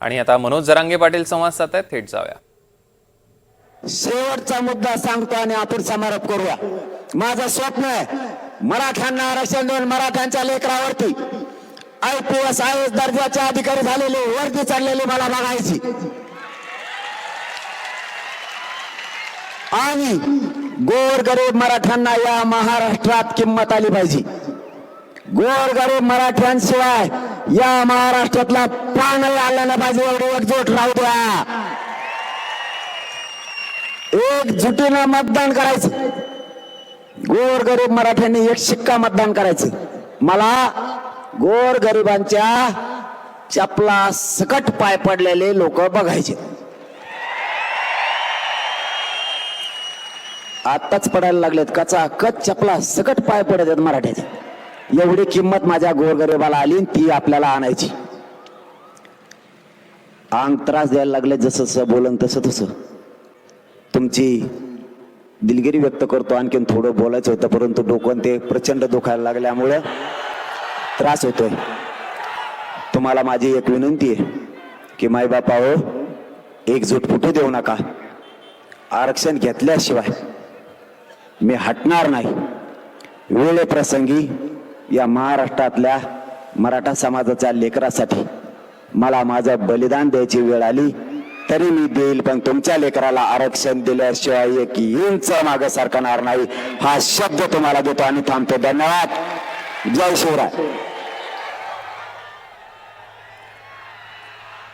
आणि आता मनोज जरांगे पाटील संवाद साधत थेट जाऊया. शेवटचा मुद्दा सांगतो आणि आपण समारोप करूया. माझं स्वप्न आहे मराठ्यांना आरक्षण देऊन मराठ्यांच्या लेकरावरती I P S I S दर्जाचे अधिकारी झालेले वर्दी चढलेले मला बघायची. आणि गोर गरीब मराठ्यांना या महाराष्ट्रात किंमत आली पाहिजे. गोर गरीब मराठ्यांशिवाय या महाराष्ट्रातला प्राणही आला नाही पाहिजे एवढी एकजूट राहू द्या. एकजुटीनं मतदान करायचं. गोर गरीब मराठ्यांनी एक शिक्का मतदान करायचं. मला गोर गरिबांच्या चपला सकट पाय पडलेले लोक बघायचे. आताच पडायला लागलेत कचा कच चपला सकट पाय पडत आहेत मराठ्याचे. एवढी किंमत माझ्या गोरगरिबाला आली ती आपल्याला आणायची. अंग त्रास द्यायला लागले जसं जसं बोलन तसं तसं. तुमची दिलगिरी व्यक्त करतो आणखीन थोडं बोलायचं होतं परंतु डोकं ते प्रचंड दुखायला लागल्यामुळं त्रास होतोय. तुम्हाला माझी एक विनंती आहे की माय बापा हो एकजूट फुटू देऊ नका. आरक्षण घेतल्याशिवाय मी हटणार नाही. वेळेप्रसंगी या महाराष्ट्रातल्या मराठा समाजाच्या लेकरासाठी मला माझं बलिदान द्यायची वेळ आली तरी मी देईल पण तुमच्या लेकराला आरक्षण दिल्याशिवाय एक इंच मागे सरकणार नाही. हा शब्द तुम्हाला देतो आणि थांबतो. धन्यवाद. जय शिवराय.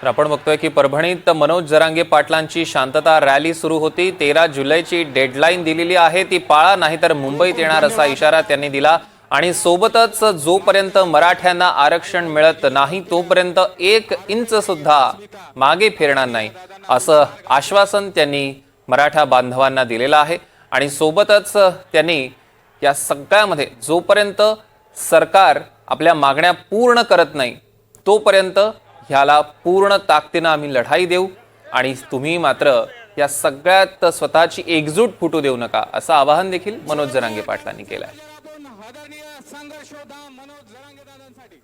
तर आपण बघतोय की परभणीत मनोज जरांगे पाटलांची शांतता रॅली सुरू होती. तेरा जुलैची डेडलाईन दिलेली आहे. ती पाळा नाहीतर मुंबईत येणार असा इशारा त्यांनी दिला. आणि सोबतच जोपर्यंत मराठ्यांना आरक्षण मिळत नाही तोपर्यंत एक इंच सुद्धा मागे फिरणार नाही असं आश्वासन त्यांनी मराठा बांधवांना दिलेलं आहे. आणि सोबतच त्यांनी या सगळ्यामध्ये जोपर्यंत सरकार आपल्या मागण्या पूर्ण करत नाही तोपर्यंत ह्याला पूर्ण ताकदीनं आम्ही लढाई देऊ आणि तुम्ही मात्र या सगळ्यात स्वतःची एकजूट फुटू देऊ नका असं आवाहन देखील मनोज जरांगे पाटलांनी केलं आहे. आदरणीय संघर्षोधा मनोज जरांगे दादांसाठी